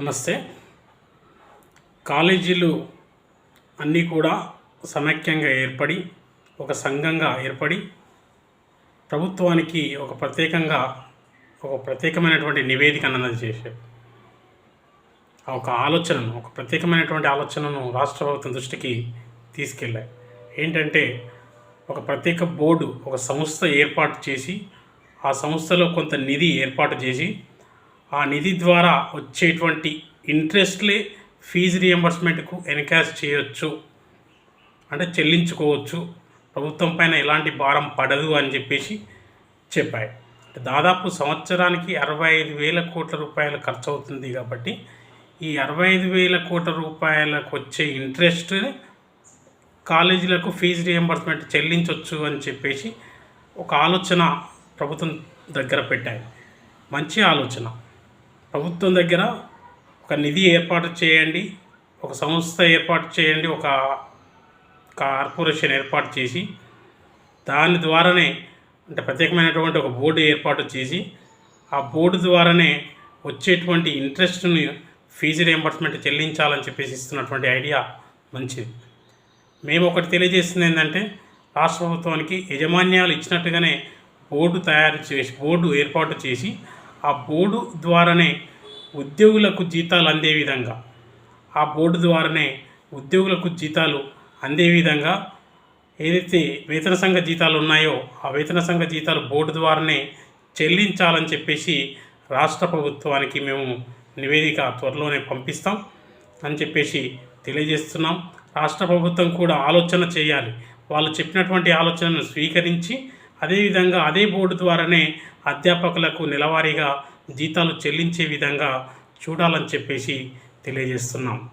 నమస్తే. కాలేజీలు అన్నీ కూడా సమైక్యంగా ఏర్పడి ఒక సంఘంగా ఏర్పడి ప్రభుత్వానికి ఒక ప్రత్యేకంగా ఒక ప్రత్యేకమైనటువంటి నివేదికను అందజేశారు ఆ ఒక ఆలోచనను ఒక ప్రత్యేకమైనటువంటి ఆలోచనను రాష్ట్ర ప్రభుత్వం దృష్టికి తీసుకెళ్ళాయి. ఏంటంటే ఒక ప్రత్యేక బోర్డు ఒక సంస్థ ఏర్పాటు చేసి ఆ సంస్థలో కొంత నిధి ఏర్పాటు చేసి ఆ నిధి ద్వారా వచ్చేటువంటి ఇంట్రెస్ట్లే ఫీజు రియంబర్స్మెంట్కు ఎన్కాష్ చేయొచ్చు. అంటే చెల్లించుకోవచ్చు. ప్రభుత్వం పైన ఎలాంటి భారం పడదు అని చెప్పేసి చెప్పాయి. దాదాపు సంవత్సరానికి అరవై ఐదు వేల కోట్ల రూపాయలు ఖర్చు అవుతుంది కాబట్టి ఈ అరవై ఐదు వేల కోట్ల రూపాయలకు వచ్చే ఇంట్రెస్ట్ కాలేజీలకు ఫీజు రియంబర్స్మెంట్ చెల్లించవచ్చు అని చెప్పేసి ఒక ఆలోచన ప్రభుత్వం దగ్గర పెట్టాయి. మంచి ఆలోచన. ప్రభుత్వం దగ్గర ఒక నిధి ఏర్పాటు చేయండి ఒక సంస్థ ఏర్పాటు చేయండి ఒక కార్పొరేషన్ ఏర్పాటు చేసి దాని ద్వారానే అంటే ప్రత్యేకమైనటువంటి ఒక బోర్డు ఏర్పాటు చేసి ఆ బోర్డు ద్వారానే వచ్చేటువంటి ఇంట్రెస్ట్ని ఫీజు రియంబర్స్మెంట్ చెల్లించాలని చెప్పేసి ఇస్తున్నటువంటి ఐడియా మంచిది. మేము ఒకటి తెలియజేసింది ఏంటంటే రాష్ట్ర ప్రభుత్వానికి యజమాన్యాలు ఇచ్చినట్టుగానే బోర్డు తయారు చేసి బోర్డు ఏర్పాటు చేసి ఆ బోర్డు ద్వారానే ఉద్యోగులకు జీతాలు అందే విధంగా. ఆ బోర్డు ద్వారానే ఉద్యోగులకు జీతాలు అందే విధంగా ఏదైతే వేతన సంఘ జీతాలు ఉన్నాయో ఆ వేతన సంఘ జీతాలు బోర్డు ద్వారానే చెల్లించాలని చెప్పేసి రాష్ట్ర ప్రభుత్వానికి మేము నివేదిక త్వరలోనే పంపిస్తాం అని చెప్పేసి తెలియజేస్తున్నాం. రాష్ట్ర ప్రభుత్వం కూడా ఆలోచన చేయాలి. వాళ్ళు చెప్పినటువంటి ఆలోచనను స్వీకరించి అదేవిధంగా అదే బోర్డు ద్వారానే అధ్యాపకులకు నెలవారీగా జీతాలు చెల్లించే విధంగా చూడాలని చెప్పేసి తెలియజేస్తున్నాం.